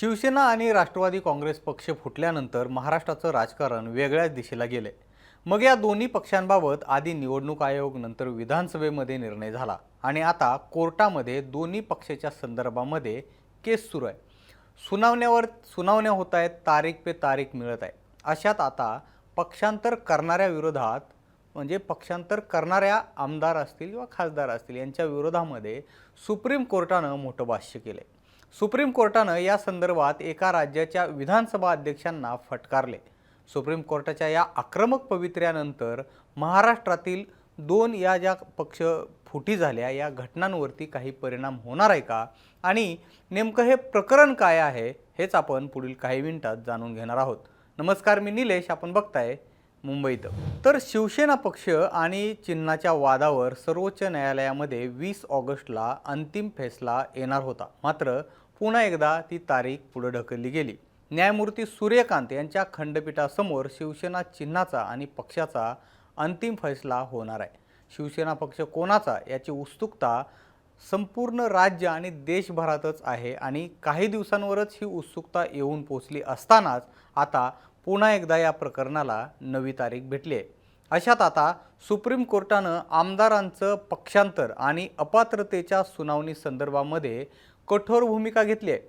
शिवसेना आणि राष्ट्रवादी काँग्रेस पक्ष फुटल्यानंतर महाराष्ट्राचं राजकारण वेगळ्याच दिशेला गेले मग या दोन्ही पक्षांबाबत आधी निवडणूक आयोग नंतर विधानसभेमध्ये निर्णय झाला. आणि आता कोर्टामध्ये दोन्ही पक्षाच्या संदर्भामध्ये केस सुरू आहे. सुनावण्यावर सुनावण्या होत आहेत तारीख पे तारीख मिळत आहे. अशात आता पक्षांतर करणाऱ्या विरोधात म्हणजे पक्षांतर करणाऱ्या आमदार असतील किंवा खासदार असतील यांच्या विरोधामध्ये सुप्रीम कोर्टानं मोठं भाष्य केलं सुप्रीम कोर्टानं या संदर्भात एका राज्याच्या विधानसभा अध्यक्षांना फटकारले. सुप्रीम कोर्टाच्या या आक्रमक पवित्र्यानंतर महाराष्ट्रातील दोन या ज्या पक्ष फुटी झाल्या या घटनांवरती काही परिणाम होणार आहे का? आणि नेमकं हे प्रकरण काय आहे हेच आपण पुढील काही मिनिटात जाणून घेणार आहोत. नमस्कार मी निलेश आपण बघताय मुंबईत तर शिवसेना पक्ष आणि चिन्हाच्या वादावर सर्वोच्च न्यायालयामध्ये वीस ऑगस्टला अंतिम फैसला येणार होता. मात्र पुन्हा एकदा ती तारीख पुढे ढकलली गेली. न्यायमूर्ती सूर्यकांत यांच्या खंडपीठासमोर शिवसेना चिन्हाचा आणि पक्षाचा अंतिम फैसला होणार आहे. शिवसेना पक्ष कोणाचा याची उत्सुकता संपूर्ण राज्य आणि देशभरातच आहे आणि काही दिवसांवरच ही उत्सुकता येऊन पोचली असतानाच आता पुन्हा एकदा या प्रकरणाला नवी तारीख भेटली आहे. अशात आता सुप्रीम कोर्टानं आमदारांचं पक्षांतर आणि अपात्रतेच्या सुनावणी संदर्भामध्ये कठोर भूमिका घेतली आहे.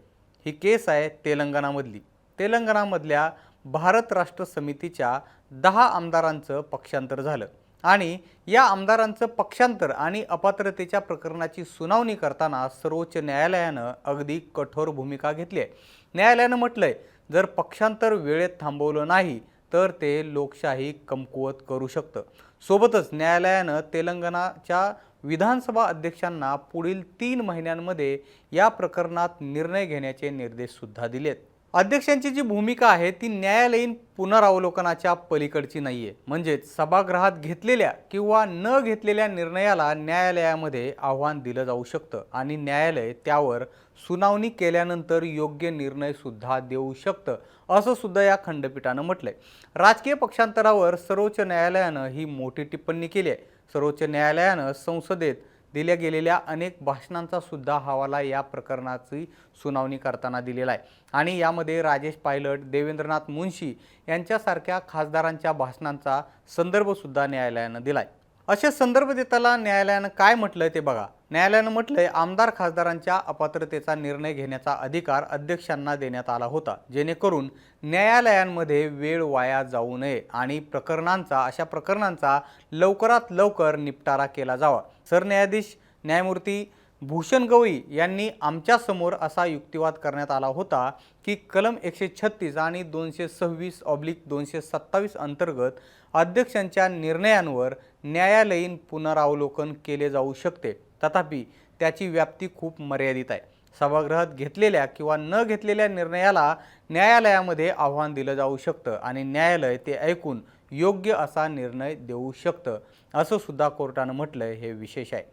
ही केस आहे तेलंगणामधली. तेलंगणामधल्या भारत राष्ट्र समितीच्या दहा आमदारांचं पक्षांतर झालं. आणि या आमदारांचं पक्षांतर आणि अपात्रतेच्या प्रकरणाची सुनावणी करताना सर्वोच्च न्यायालयानं अगदी कठोर भूमिका घेतली आहे. न्यायालयानं म्हटलंय जर पक्षांतर वेळेत थांबवलं नाही तर ते लोकशाही कमकुवत करू शकतं. सोबतच न्यायालयानं तेलंगणाच्या विधानसभा अध्यक्षांना पुढील तीन महिन्यांमध्ये या प्रकरणात निर्णय घेण्याचे निर्देशसुद्धा दिलेत. अध्यक्षांची जी भूमिका आहे ती न्यायालयीन पुनरावलोकनाच्या पलीकडची नाही आहे म्हणजेच सभागृहात घेतलेल्या किंवा न घेतलेल्या निर्णयाला न्यायालयामध्ये आव्हान दिलं जाऊ शकतं आणि न्यायालय त्यावर सुनावणी केल्यानंतर योग्य निर्णयसुद्धा देऊ शकतं असं सुद्धा या खंडपीठानं म्हटलंय. राजकीय पक्षांतरावर सर्वोच्च न्यायालयानं ही मोठी टिप्पणी केली आहे. सर्वोच्च न्यायालयानं संसदेत दिल्या गेलेल्या अनेक भाषणांचा सुद्धा हवाला या प्रकरणाची सुनावणी करताना दिलेला आहे. आणि यामध्ये राजेश पायलट देवेंद्रनाथ मुंशी यांच्यासारख्या खासदारांच्या भाषणांचा संदर्भसुद्धा न्यायालयानं दिलाय. असे संदर्भ देताना न्यायालयानं काय म्हटलं ते बघा. न्यायालयानं म्हटलंय आमदार खासदारांच्या अपात्रतेचा निर्णय घेण्याचा अधिकार अध्यक्षांना देण्यात आला होता जेणेकरून न्यायालयांमध्ये वेळ वाया जाऊ नये आणि प्रकरणांचा अशा प्रकरणांचा लवकरात लवकर निपटारा केला जावा. सरन्यायाधीश न्यायमूर्ती भूषण गवई यांनी आमच्यासमोर असा युक्तिवाद करण्यात आला होता की कलम एकशे छत्तीस आणि दोनशे सव्वीस ऑब्लिक दोनशे सत्तावीस अंतर्गत अध्यक्षांच्या निर्णयांवर न्यायालयीन पुनरावलोकन केले जाऊ शकते. तथापि त्याची व्याप्ती खूप मर्यादित आहे. सभागृहात घेतलेल्या किंवा न घेतलेल्या निर्णयाला न्यायालयामध्ये आव्हान दिलं जाऊ शकतं आणि न्यायालय ते ऐकून योग्य असा निर्णय देऊ शकतं असं सुद्धा कोर्टानं म्हटलं हे विशेष आहे.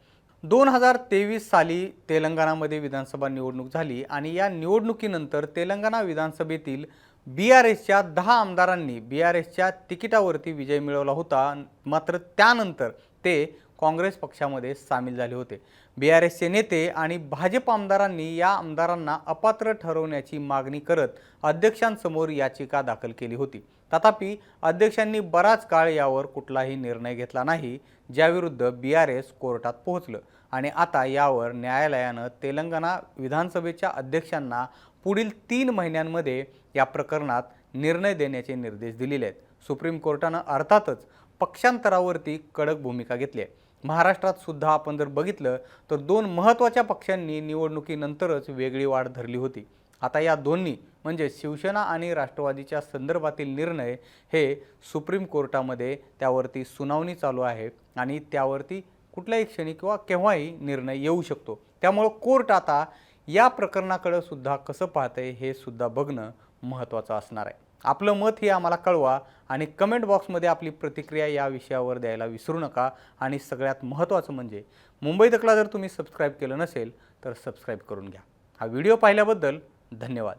दोन हजार तेवीस साली तेलंगणामध्ये विधानसभा निवडणूक झाली आणि या निवडणुकीनंतर तेलंगणा विधानसभेतील बी आर एसच्या दहा आमदारांनी बी आर एसच्या तिकिटावरती विजय मिळवला होता. मात्र त्यानंतर ते काँग्रेस पक्षामध्ये सामील झाले होते. बी आर एसचे नेते आणि भाजप आमदारांनी या आमदारांना अपात्र ठरवण्याची मागणी करत अध्यक्षांसमोर याचिका दाखल केली होती. तथापि अध्यक्षांनी बराच काळ यावर कुठलाही निर्णय घेतला नाही ज्याविरुद्ध बी आर एस कोर्टात पोहोचलं. आणि आता यावर न्यायालयानं तेलंगणा विधानसभेच्या अध्यक्षांना पुढील तीन महिन्यांमध्ये या प्रकरणात निर्णय देण्याचे निर्देश दिलेले आहेत. सुप्रीम कोर्टानं अर्थातच पक्षांतरावरती कडक भूमिका घेतली आहे. महाराष्ट्रात सुद्धा आपण जर बघितलं तर दोन महत्त्वाच्या पक्षांनी निवडणुकीनंतरच वेगळी वाढ धरली होती. आता या दोन्ही म्हणजे शिवसेना आणि राष्ट्रवादीच्या संदर्भातील निर्णय हे सुप्रीम कोर्टामध्ये त्यावरती सुनावणी चालू आहे आणि त्यावरती कुठल्याही क्षणी किंवा केव्हाही निर्णय येऊ शकतो. त्यामुळं कोर्ट आता या प्रकरणाकडं सुद्धा कसं पाहतंय हे सुद्धा बघणं महत्त्वाचं असणार आहे. आपलं मत हे आम्हाला कळवा आणि कमेंट बॉक्समध्ये आपली प्रतिक्रिया या विषयावर द्यायला विसरू नका. आणि सगळ्यात महत्त्वाचं म्हणजे मुंबई तकला जर तुम्ही सबस्क्राईब केलं नसेल तर सबस्क्राईब करून घ्या. हा व्हिडिओ पाहिल्याबद्दल धन्यवाद.